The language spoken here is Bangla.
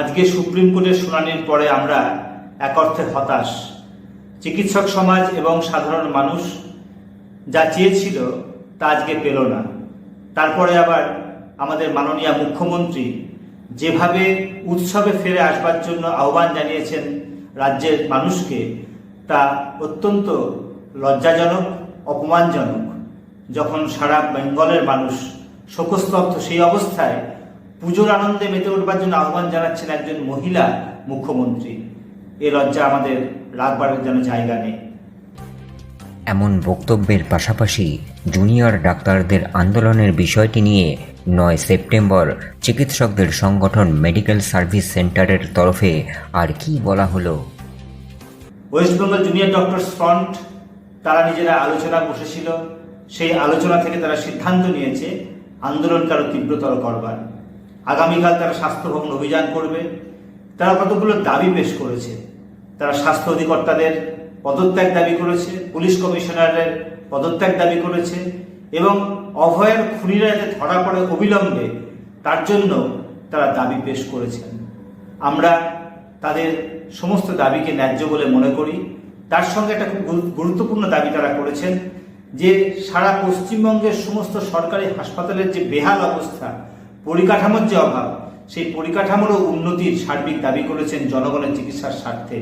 আজকে সুপ্রিম কোর্টের শুনানির পরে আমরা এক অর্থে হতাশ। চিকিৎসক সমাজ এবং সাধারণ মানুষ যা চেয়েছিল তা আজকে পেল না। তারপরে আবার আমাদের মাননীয় মুখ্যমন্ত্রী যেভাবে উৎসবে ফিরে আসবার জন্য আহ্বান জানিয়েছেন রাজ্যের মানুষকে, তা অত্যন্ত লজ্জাজনক, অপমানজনক। যখন সারা বেঙ্গলের মানুষ শোকস্তব্ধ সেই অবস্থায় পুজোর আনন্দে মেতে উঠবার জন্য আহ্বান জানাচ্ছেন একজন মহিলা মুখ্যমন্ত্রী। এ লজ্জা আমাদের রাখবার যেন জায়গা নেই। এমন বক্তব্যের পাশাপাশি জুনিয়র ডাক্তারদের আন্দোলনের বিষয়টি নিয়ে নয় সেপ্টেম্বর চিকিৎসকদের সংগঠন মেডিকেল সার্ভিস সেন্টারের তরফে আর কি বলা হলো? West Bengal junior doctors front তারা নিজেরা আলোচনা বসেছিল। সেই আলোচনা থেকে তারা সিদ্ধান্ত নিয়েছে আন্দোলনকে আরও তীব্রতর করবার। আগামীকাল তারা স্বাস্থ্য ভবন অভিযান করবে। তারা কতগুলো দাবি পেশ করেছে? তারা স্বাস্থ্য অধিকর্তাদের পদত্যাগ দাবি করেছে, পুলিশ কমিশনারের পদত্যাগ দাবি করেছে এবং অভয়ের খুনিরা যাতে ধরা পড়ে অবিলম্বে, তার জন্য তারা দাবি পেশ করেছেন। আমরা তাদের সমস্ত দাবিকে ন্যায্য বলে মনে করি। তার সঙ্গে একটা খুব গুরুত্বপূর্ণ দাবি তারা করেছেন যে সারা পশ্চিমবঙ্গের সমস্ত সরকারি হাসপাতালের যে বেহাল অবস্থা পরিকাঠামোর যে অভাব সেই পরিকাঠামোরও উন্নতির সার্বিক দাবি করেছেন জনগণের চিকিৎসার স্বার্থে।